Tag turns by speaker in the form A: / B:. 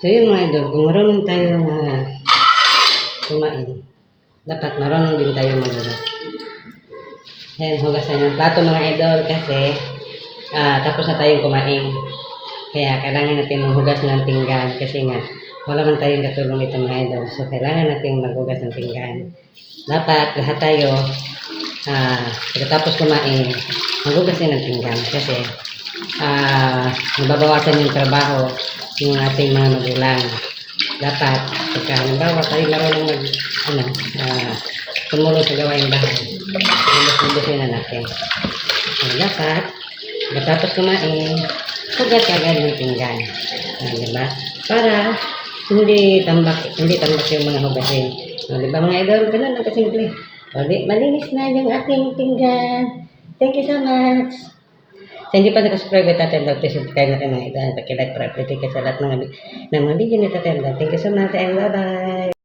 A: So yun mga idol, kung marunong tayo na kumain, dapat marunong din tayo maghugas. Ayan, hugasan yung plato mga idol kasi ah, tapos na tayong kumain. Kaya kailangan natin maghugas ng pinggan kasi nga wala man tayong katulong ito mga idol. So kailangan natin maghugas ng pinggan. Dapat lahat tayo ah, pagkatapos kumain, maghugas din ng pinggan kasi ah, mababawasan yung trabaho ng ating mga magulang. Dapat, pagka halimbawa tayo marunong mag, ano, ah, tumulong sa gawain bahay, lubos-lubosin na natin. So, dapat, matapos kumain, hugas agad ng pinggan. Ah, di ba? Para hindi tambak, hindi tambak yung mga hugasin. Ah, di ba mga idol, ganun lang kasimple. Malinis na yung ating pinggan. Thank you so much. Sa hindi pa nakasubscribe at Tatenda, please subscribe na kayo mga idol. Pakilike para update ka sa lahat ng, mga video ni Tatenda. Thank you so much and bye-bye.